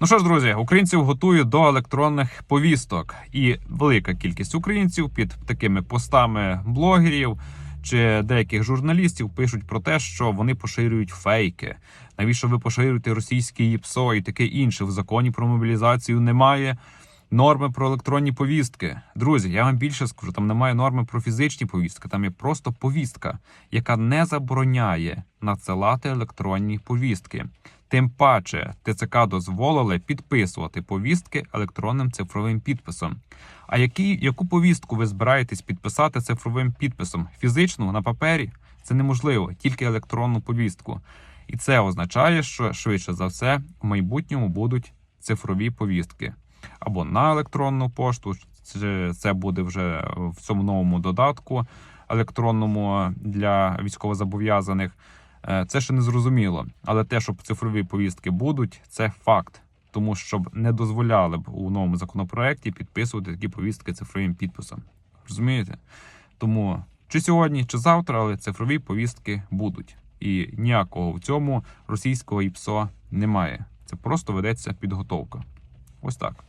Ну що ж, друзі, українців готують до електронних повісток, і велика кількість українців під такими постами блогерів чи деяких журналістів пишуть про те, що вони поширюють фейки. Навіщо ви поширюєте російське ЄПСО і таке інше? В законі про мобілізацію немає норми про електронні повістки. Друзі, я вам більше скажу, там немає норми про фізичні повістки, там є просто повістка, яка не забороняє надсилати електронні повістки. Тим паче ТЦК дозволили підписувати повістки електронним цифровим підписом. А які, яку повістку ви збираєтесь підписати цифровим підписом? Фізичну на папері? Це неможливо, тільки електронну повістку. І це означає, що швидше за все в майбутньому будуть цифрові повістки або на електронну пошту. Це буде вже в цьому новому додатку електронному для військовозобов'язаних. Е, Це ще не зрозуміло, але те, що цифрові повістки будуть, це факт. Тому щоб не дозволяли б у новому законопроекті підписувати такі повістки цифровим підписом. Розумієте? Тому чи сьогодні, чи завтра, але цифрові повістки будуть. І ніякого в цьому російського ІПСО немає. Це просто ведеться підготовка. Ось так.